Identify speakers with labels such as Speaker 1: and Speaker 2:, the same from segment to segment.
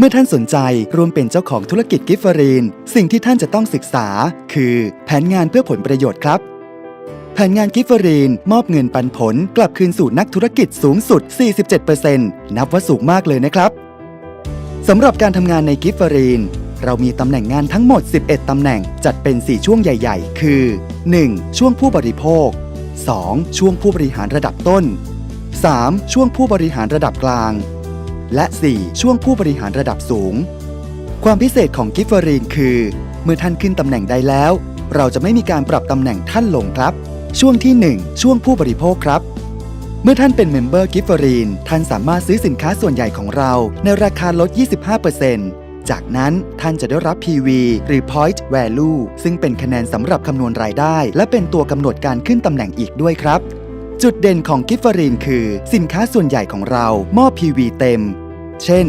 Speaker 1: เมื่อท่านสนใจร่วมเป็นเจ้าของธุรกิจกิฟเฟอรีน สิ่งที่ท่านจะต้องศึกษา คือแผนงานเพื่อผลประโยชน์ครับ แผนงานกิฟเฟอรีน มอบเงินปันผลกลับคืนสู่นักธุรกิจสูงสุด 47%นับว่าสูงมากเลยนะครับสำหรับการทำงานในกิฟเฟอรีน เรามีตำแหน่งงานทั้งหมด 11 ตำแหน่งจัดเป็น 4 ช่วงใหญ่ ๆ คือ 1. ช่วงผู้บริโภค 2. ช่วงผู้บริหารระดับต้น 3. ช่วงผู้บริหารระดับกลาง และ 4. ช่วงผู้บริหารระดับสูง ความพิเศษของกิฟเฟอรีนคือ เมื่อท่านขึ้นตำแหน่งใดแล้ว เราจะไม่มีการปรับตำแหน่งท่านลงครับ ช่วงที่ 1 ช่วงผู้บริโภคครับ เมื่อท่านเป็นเมมเบอร์กิฟเฟอรีนท่านสามารถซื้อสินค้าส่วนใหญ่ของเราในราคาลด 25%จากนั้นท่านจะได้รับ PV หรือ Point Value ซึ่งเป็นคะแนนสำหรับคำนวณรายได้ และเป็นตัวกำหนดการขึ้นตำแหน่งอีกด้วยครับจุดเด่นของกิฟเฟอรีนคือ สินค้าส่วนใหญ่ของเรา มอบ PV เต็ม เช่น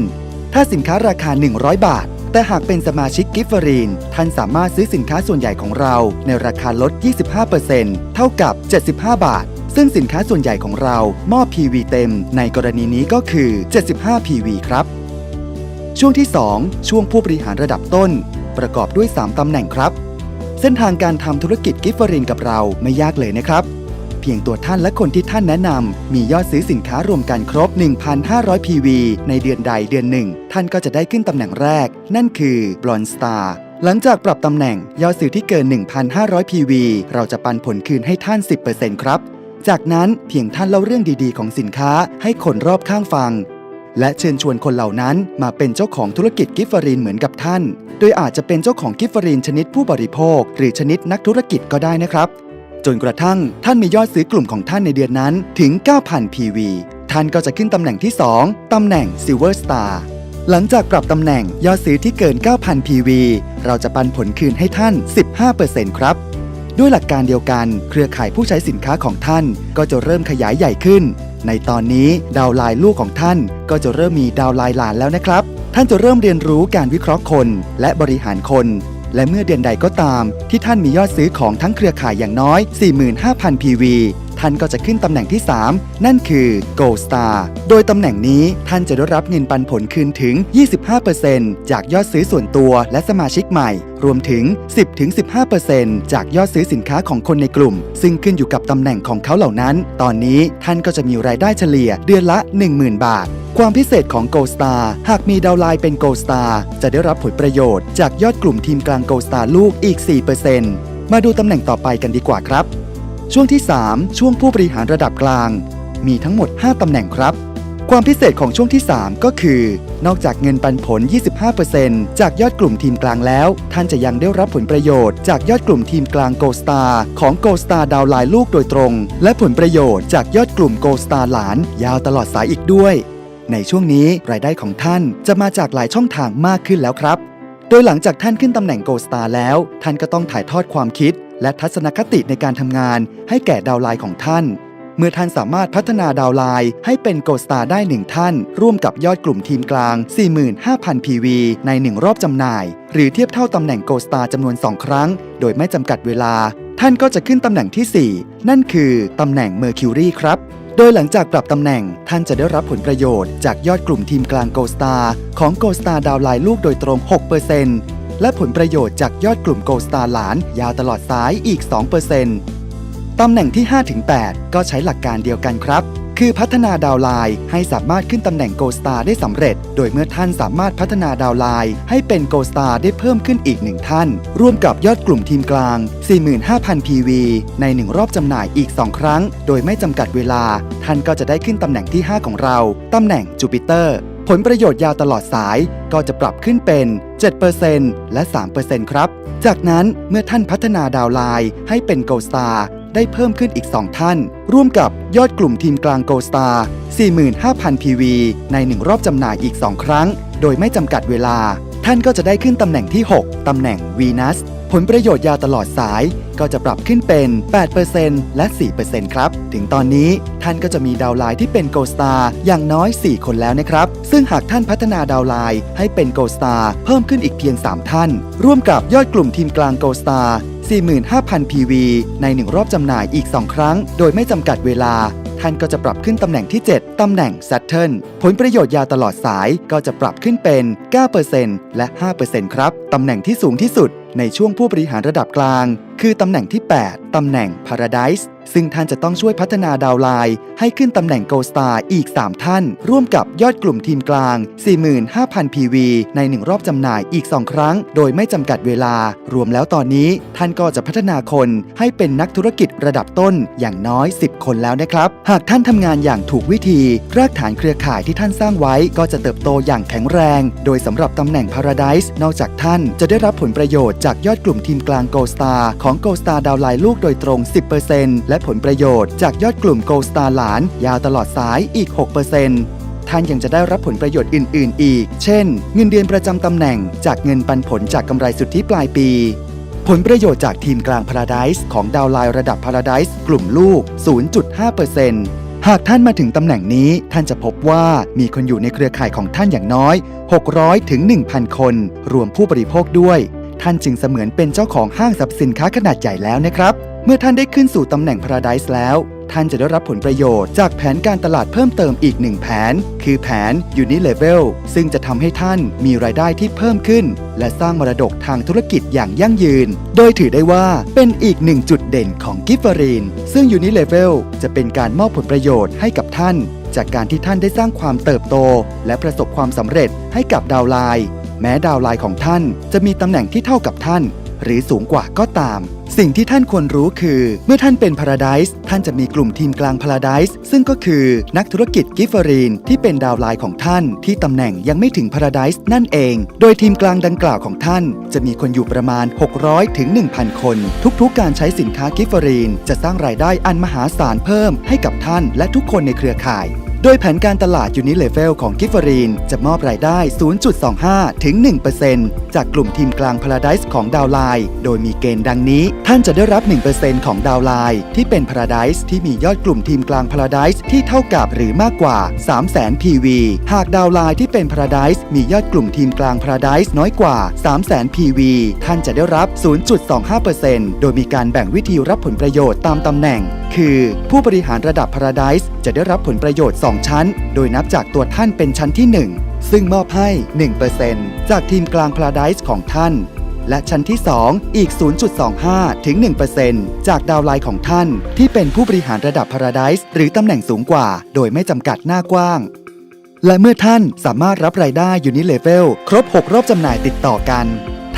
Speaker 1: ถ้าสินค้าราคา 100 บาท แต่หากเป็นสมาชิกกิฟเฟอรีน ท่านสามารถซื้อสินค้าส่วนใหญ่ของเรา ในราคาลด 25%เท่ากับ 75 บาท ซึ่งสินค้าส่วนใหญ่ของเรามอบ PV เต็ม ในกรณีนี้ก็คือ 75 PV ครับ ช่วงที่ 2 ช่วงผู้บริหารระดับต้น ประกอบด้วย 3ตำแหน่งครับ เส้นทางการทำธุรกิจกิฟเฟอรินกับเราไม่ยากเลยนะครับ เพียงตัวท่านและคนที่ท่านแนะนำ มียอดซื้อสินค้ารวมกันครบ 1,500 PV ในเดือนใดเดือนหนึ่ง ท่านก็จะได้ขึ้นตำแหน่งแรก นั่นคือ Bronze Star หลังจากปรับตำแหน่งยอดซื้อที่เกิน 1,500 PV เราจะปันผลคืนให้ท่าน 10%ครับ จากนั้นเพียงท่านเล่าเรื่องดีๆ ของสินค้าให้คนรอบข้างฟัง และเชิญชวนคนเหล่านั้นมาเป็นเจ้าของธุรกิจกิฟฟอรีนเหมือนกับท่าน โดยอาจจะเป็นเจ้าของกิฟฟอรีนชนิดผู้บริโภค หรือชนิดนักธุรกิจก็ได้นะครับ จนกระทั่งท่านมียอดซื้อกลุ่มของท่านในเดือนนั้นถึง 9,000 PV ท่านก็จะขึ้นตำแหน่งที่ 2 ตำแหน่ง Silver Star หลังจากปรับตำแหน่งยอดซื้อที่เกิน 9,000 PV เราจะปันผลคืนให้ท่าน 15%ครับ ด้วยหลักการเดียวกัน เครือข่ายผู้ใช้สินค้าของท่านก็จะเริ่มขยายใหญ่ขึ้น ในตอนนี้ดาวไลน์ลูกของท่านก็จะเริ่มมีดาวไลน์หลานแล้วนะครับ ท่านจะเริ่มเรียนรู้การวิเคราะห์คน และบริหารคน และเมื่อเดือนใดก็ตามที่ท่านมียอดซื้อของทั้งเครือข่ายอย่างน้อย 45,000 PV ท่านก็จะขึ้นตำแหน่งที่ 3 นั่นคือ Gold Star โดยตำแหน่งนี้ท่านจะได้รับเงินปันผลคืนถึง 25%จากยอดซื้อส่วนตัวและสมาชิกใหม่ รวมถึง 10-15%จากยอดซื้อสินค้าของคนในกลุ่ม ซึ่งขึ้นอยู่กับตำแหน่งของเขาเหล่านั้น ตอนนี้ท่านก็จะมีรายได้เฉลี่ยเดือนละ 10,000 บาทความพิเศษของ Gold Star หากมีดาวไลน์เป็น Gold Star จะได้รับผลประโยชน์จากยอดกลุ่มทีมกลาง Gold Star ลูกอีก 4%มาดูตำแหน่งต่อไปกันดีกว่าครับ ช่วงที่ 3 ช่วงผู้บริหารระดับกลาง มีทั้งหมด 5ตำแหน่งครับ ความพิเศษของช่วงที่ 3 ก็คือ นอกจากเงินปันผล 25%จากยอดกลุ่มทีมกลางแล้ว ท่านจะยังได้รับผลประโยชน์จากยอดกลุ่มทีมกลาง Gold Star ของ Gold Star ดาวไลน์ลูกโดยตรง และผลประโยชน์จากยอดกลุ่ม Gold Star หลาน ยาวตลอดสายอีกด้วย ในช่วงนี้รายได้ของท่านจะมาจากหลายช่องทางมากขึ้นแล้วครับ โดยหลังจากท่านขึ้นตำแหน่ง Gold Star แล้ว ท่านก็ต้องถ่ายทอดความคิด และทัศนคติในการทำงานให้แก่ดาวไลน์ของท่าน เมื่อท่านสามารถพัฒนาดาวไลน์ให้เป็น Gold Star ได้1ท่าน ร่วมกับยอดกลุ่มทีมกลาง 45,000 PV ใน 1 รอบจำหน่าย หรือเทียบเท่าตำแหน่ง Gold Star จำนวน 2 ครั้ง โดยไม่จำกัดเวลา ท่านก็จะขึ้นตำแหน่งที่ 4 นั่นคือตำแหน่ง Mercury ครับโดยหลังจากปรับตำแหน่ง ท่านจะได้รับผลประโยชน์จากยอดกลุ่มทีมกลาง Gold Star ของ Gold Star ดาวไลน์ลูกโดยตรง 6% และผลประโยชน์จากยอดกลุ่ม Gold Star หลานยาวตลอดสายอีก 2%ตำแหน่งที่ 5-8 ก็ใช้หลักการเดียวกันครับ คือพัฒนาดาวไลน์ให้สามารถขึ้นตำแหน่ง Gold Star ได้สำเร็จ โดยเมื่อท่านสามารถพัฒนาดาวไลน์ให้เป็น Gold Star ได้เพิ่มขึ้นอีกหนึ่งท่าน ร่วมกับยอดกลุ่มทีมกลาง 45,000 PV ใน 1 รอบจำหน่ายอีก 2 ครั้ง โดยไม่จำกัดเวลา ท่านก็จะได้ขึ้นตำแหน่งที่ 5 ของเราตำแหน่งจูปิเตอร์ ลประโยชน์ยาวตลอดสายก็จะปรับขึ้นเป็น 7%และ 3%ครับ จากนั้นเมื่อท่านพัฒนาดาวไลน์ให้เป็น Gold Star ได้เพิ่มขึ้นอีก 2 ท่าน ร่วมกับยอดกลุ่มทีมกลาง Gold Star 45,000 PV ใน 1 รอบจำหน่ายอีก 2 ครั้ง โดยไม่จำกัดเวลา ท่านก็จะได้ขึ้นตำแหน่งที่ 6 ตำแหน่ง Venus ผลประโยชน์ยาวตลอดสายก็จะปรับขึ้นเป็น 8%และ 4%ครับ ถึงตอนนี้ท่านก็จะมีดาวไลน์ที่เป็น Gold Star อย่างน้อย 4 คนแล้วนะครับ ซึ่งหากท่านพัฒนาดาวไลน์ให้เป็น Gold Star เพิ่มขึ้นอีกเพียง 3 ท่าน ร่วมกับยอดกลุ่มทีมกลาง Gold Star 45,000 PV ใน 1 รอบจำหน่ายอีก 2 ครั้ง โดยไม่จำกัดเวลาท่านก็จะปรับขึ้นตำแหน่งที่ 7 ตำแหน่ง Saturn ผลประโยชน์ยาวตลอดสายก็จะปรับขึ้นเป็น 9%และ 5%ครับ ตำแหน่งที่สูงที่สุด ในช่วงผู้บริหารระดับกลาง คือตำแหน่งที่ 8 ตำแหน่ง Paradise ซึ่งท่านจะต้องช่วยพัฒนาดาวไลน์ให้ขึ้นตำแหน่ง Gold Star อีก 3 ท่าน ร่วมกับยอดกลุ่มทีมกลาง 45,000 PV ใน 1 รอบจำหน่ายอีก 2 ครั้ง โดยไม่จำกัดเวลา รวมแล้วตอนนี้ท่านก็จะพัฒนาคนให้เป็นนักธุรกิจระดับต้นอย่างน้อย 10 คนแล้วนะครับ หากท่านทำงานอย่างถูกวิธี รากฐานเครือข่ายที่ท่านสร้างไว้ก็จะเติบโตอย่างแข็งแรง โดยสำหรับตำแหน่ง Paradise นอกจากท่านจะได้รับผลประโยชน์จากยอดกลุ่มทีมกลาง Gold Star ของ Gold Star ดาวไลน์ลูกโดยตรง 10%และผลประโยชน์จากยอดกลุ่ม Gold Star หลาน ยาวตลอดสายอีก 6%ท่านยังจะได้รับผลประโยชน์อื่น ๆ อีก เช่น เงินเดือนประจำตำแหน่ง จากเงินปันผลจากกำไรสุทธิปลายปี ผลประโยชน์จากทีมกลาง Paradise ของดาวไลน์ระดับ Paradise กลุ่มลูก 0.5%หากท่านมาถึงตำแหน่งนี้ท่านจะพบว่ามีคนอยู่ในเครือข่ายของท่านอย่างน้อย 600 ถึง 1,000 คน รวมผู้บริโภคด้วย ท่านจึงเสมือนเป็นเจ้าของห้างสรรพสินค้าขนาดใหญ่แล้วนะครับ เมื่อท่านได้ขึ้นสู่ตำแหน่ง Paradise แล้ว ท่านจะได้รับผลประโยชน์จากแผนการตลาดเพิ่มเติมอีกหนึ่งแผน คือแผน Unilevel ซึ่งจะทำให้ท่านมีรายได้ที่เพิ่มขึ้น และสร้างมรดกทางธุรกิจอย่างยั่งยืน โดยถือได้ว่าเป็นอีกหนึ่งจุดเด่นของกิฟเฟอรีน ซึ่ง Unilevel จะเป็นการมอบผลประโยชน์ให้กับท่าน จากการที่ท่านได้สร้างความเติบโต และประสบความสำเร็จให้กับดาวไลน์ แม้ดาวไลน์ของท่านจะมีตำแหน่งที่เท่ากับท่าน หรือสูงกว่าก็ตาม สิ่งที่ท่านควรรู้คือ เมื่อท่านเป็น Paradise ท่านจะมีกลุ่มทีมกลาง Paradise ซึ่งก็คือนักธุรกิจกิฟเฟอรีนที่เป็นดาวไลน์ของท่าน ที่ตำแหน่งยังไม่ถึง Paradise นั่นเอง โดยทีมกลางดังกล่าวของท่าน จะมีคนอยู่ประมาณ 600ถึง1,000 คน ทุกๆ การใช้สินค้ากิฟเฟอรีนจะสร้างรายได้อันมหาศาลเพิ่มให้กับท่านและทุกคนในเครือข่าย โดยแผนการตลาด Unilevel ของกิฟเฟอรีนจะมอบรายได้ 0.25 ถึง 1%จากกลุ่มทีมกลาง Paradise ของดาวไลน์ โดยมีเกณฑ์ดังนี้ ท่านจะได้รับ 1%ของดาวไลน์ที่เป็น Paradise ที่มียอดกลุ่มทีมกลาง Paradise ที่เท่ากับหรือมากกว่า 300,000 PV หากดาวไลน์ที่เป็น Paradise มียอดกลุ่มทีมกลาง Paradise น้อยกว่า 300,000 PV ท่านจะได้รับ 0.25%โดยมีการแบ่งวิธีรับผลประโยชน์ตามตำแหน่ง คือ ผู้บริหารระดับ Paradise จะได้รับผลประโยชน์ 2 ชั้น โดยนับจากตัวท่านเป็นชั้นที่ 1 ซึ่งมอบให้ 1%จากทีมกลาง Paradise ของท่าน และชั้นที่ 2 อีก 0.25 ถึง 1%จากดาวไลน์ของท่าน ที่เป็นผู้บริหารระดับ Paradise หรือตำแหน่งสูงกว่า โดยไม่จำกัดหน้ากว้าง และเมื่อท่านสามารถรับรายได้ Unilevel ครบ 6 รอบจำหน่ายติดต่อกัน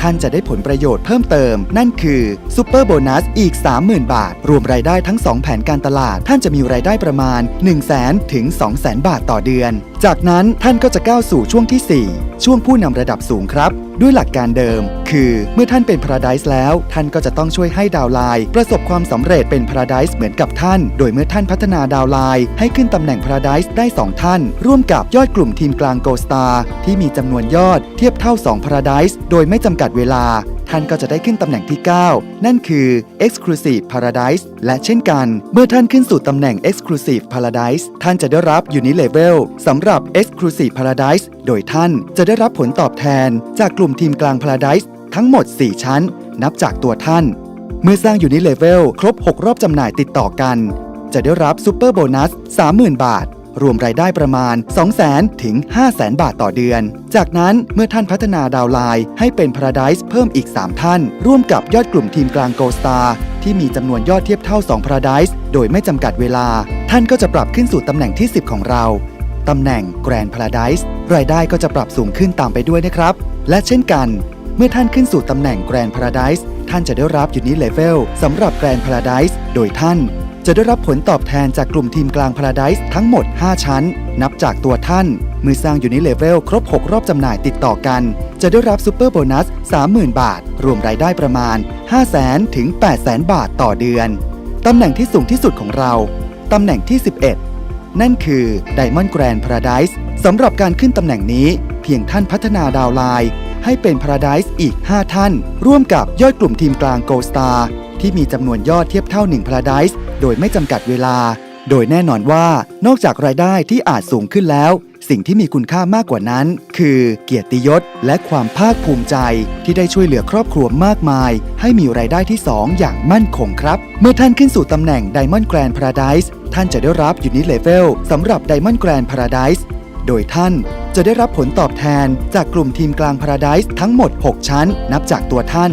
Speaker 1: ท่านจะได้ผลประโยชน์เพิ่มเติม นั่นคือซูเปอร์โบนัสอีก 30,000 บาท รวมรายได้ทั้ง 2 แผนการตลาด ท่านจะมีรายได้ประมาณ 1 0 0 0 0แถึง 2 0 0 0 0บาทต่อเดือน จากนั้นท่านก็จะก้าวสู่ช่วงที่ 4 ช่วงผู้นำระดับสูงครับ ด้วยหลักการเดิม คือเมื่อท่านเป็น Paradise แล้ว ท่านก็จะต้องช่วยให้ดาวไลน์ประสบความสำเร็จเป็น Paradise เหมือนกับท่าน โดยเมื่อท่านพัฒนาดาวไลน์ให้ขึ้นตำแหน่ง Paradise ได้ 2 ท่าน ร่วมกับยอดกลุ่มทีมกลาง Gold Star ที่มีจำนวนยอดเทียบเท่า2 Paradise โดยไม่จำกัดเวลา ท่านก็จะได้ขึ้นตำแหน่งที่ 9 นั่นคือ Exclusive Paradise และเช่นกัน เมื่อท่านขึ้นสู่ตำแหน่ง Exclusive Paradise ท่านจะได้รับ Unilevel สำหรับ Exclusive Paradise โดยท่านจะได้รับผลตอบแทน จากกลุ่มทีมกลาง Paradise ทั้งหมด 4 ชั้น นับจากตัวท่าน เมื่อสร้าง Unilevel ครบ 6 รอบจำหน่ายติดต่อกัน จะได้รับซูเปอร์โบนัส 30,000 บาท รวมรายได้ประมาณ 200,000 ถึง 500,000 บาทต่อเดือน จากนั้นเมื่อท่านพัฒนาดาวไลน์ให้เป็น Paradise เพิ่มอีก 3 ท่าน ร่วมกับยอดกลุ่มทีมกลาง Gold Star ที่มีจำนวนยอดเทียบเท่า 2 Paradise โดยไม่จำกัดเวลา ท่านก็จะปรับขึ้นสู่ตำแหน่งที่ 10 ของเราตำแหน่ง Grand Paradise รายได้ก็จะปรับสูงขึ้นตามไปด้วยนะครับ และเช่นกัน เมื่อท่านขึ้นสู่ตำแหน่ง Grand Paradise ท่านจะได้รับ Unilevel สำหรับ Grand Paradise โดยท่าน จะได้รับผลตอบแทนจากกลุ่มทีมกลาง Paradise ทั้งหมด 5 ชั้น นับจากตัวท่านเมื่อสร้าง Unilevel ครบ 6 รอบจำหน่ายติดต่อกัน จะได้รับซูเปอร์โบนัส 30,000 บาท รวมรายได้ประมาณ 500,000 ถึง 800,000 บาทต่อเดือน ตำแหน่งที่สูงที่สุดของเรา ตำแหน่งที่ 11 นั่นคือ Diamond Grand Paradise สำหรับการขึ้นตำแหน่งนี้ เพียงท่านพัฒนาดาวไลน์ ให้เป็น Paradise อีก 5 ท่าน ร่วมกับยอดกลุ่มทีมกลาง Gold Star ที่มีจำนวนยอดเทียบเท่า 1 Paradise โดยไม่จำกัดเวลา โดยแน่นอนว่านอกจากรายได้ที่อาจสูงขึ้นแล้ว สิ่งที่มีคุณค่ามากกว่านั้น คือเกียรติยศและความภาคภูมิใจ ที่ได้ช่วยเหลือครอบครัวมากมาย ให้มีรายได้ที่ 2 อย่างมั่นคงครับ เมื่อท่านขึ้นสู่ตำแหน่ง Diamond Grand Paradise ท่านจะได้รับ Unit Level สำหรับ Diamond Grand Paradise โดยท่าน จะได้รับผลตอบแทนจากกลุ่มทีมกลาง Paradise ทั้งหมด 6 ชั้น นับจากตัวท่าน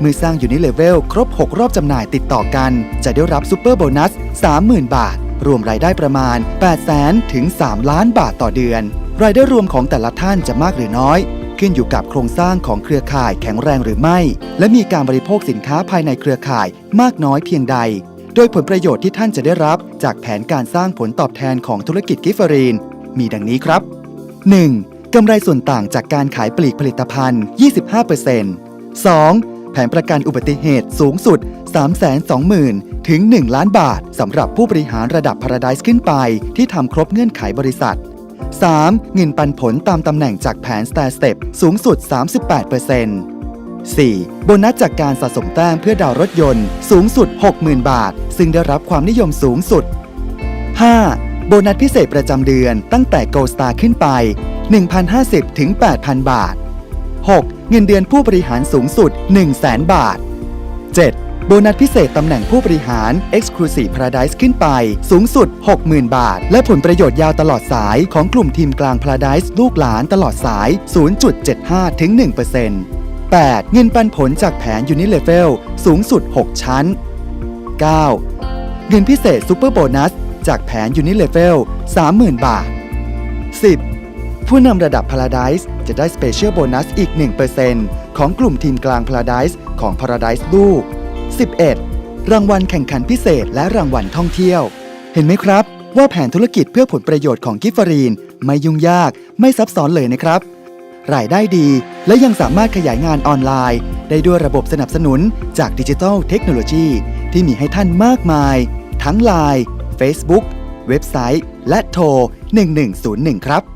Speaker 1: เมื่อสร้างยูนิเลเวลครบ 6 รอบจำหน่ายติดต่อกัน จะได้รับซูเปอร์โบนัส 30,000 บาท รวมรายได้ประมาณ 800,000ถึง 3 ล้านบาทต่อเดือน รายได้รวมของแต่ละท่านจะมากหรือน้อย ขึ้นอยู่กับโครงสร้างของเครือข่ายแข็งแรงหรือไม่ และมีการบริโภคสินค้าภายในเครือข่ายมากน้อยเพียงใดโดยผลประโยชน์ที่ท่านจะได้รับจากแผนการสร้างผลตอบแทนของธุรกิจกิฟเฟอรีน มีดังนี้ครับ 1. กำไรส่วนต่างจากการขายปลีกผลิตภัณฑ์ 25% 2. แผนประกันอุบัติเหตุสูงสุด 320,000 ถึง 1 ล้านบาท สำหรับผู้บริหารระดับ Paradise ขึ้นไป ที่ทำครบเงื่อนไขบริษัท 3. เงินปันผลตามตำแหน่งจากแผน Star Step สูงสุด 38% 4. โบนัสจากการสะสมแต้มเพื่อดาวรถยนต์สูงสุด 60,000 บาท ซึ่งได้รับความนิยมสูงสุด 5. โบนัสพิเศษประจำเดือนตั้งแต่ Gold Star ขึ้นไป 1,050 ถึง 8,000 บาท 6. เงินเดือนผู้บริหารสูงสุด 100,000 บาท 7. โบนัสพิเศษตำแหน่งผู้บริหาร Exclusive Paradise ขึ้นไป สูงสุด 60,000 บาท และผลประโยชน์ยาวตลอดสายของกลุ่มทีมกลาง Paradise ลูกหลานตลอดสาย 0.75 ถึง 1% 8. เงินปันผลจากแผน Unilevel สูงสุด 6 ชั้น 9. เงินพิเศษซูเปอร์โบนัส จากแผน Unilevel 30,000 บาท 10. ผู้นำระดับ Paradise จะได้ Special Bonus อีก 1%ของกลุ่มทีมกลาง Paradise ของ Paradise ลูก 11. รางวัลแข่งขันพิเศษและรางวัลท่องเที่ยว เห็นไหมครับ ว่าแผนธุรกิจเพื่อผลประโยชน์ของกิฟฟารีน ไม่ยุ่งยากไม่ซับซ้อนเลยนะครับ รายได้ดี และยังสามารถขยายงานออนไลน์ ได้ด้วยระบบสนับสนุนจากดิจิทัลเทคโนโลยีที่มีให้ท่านมากมาย ทั้ง Line Facebook เว็บไซต์ และโทร 1101 ครับ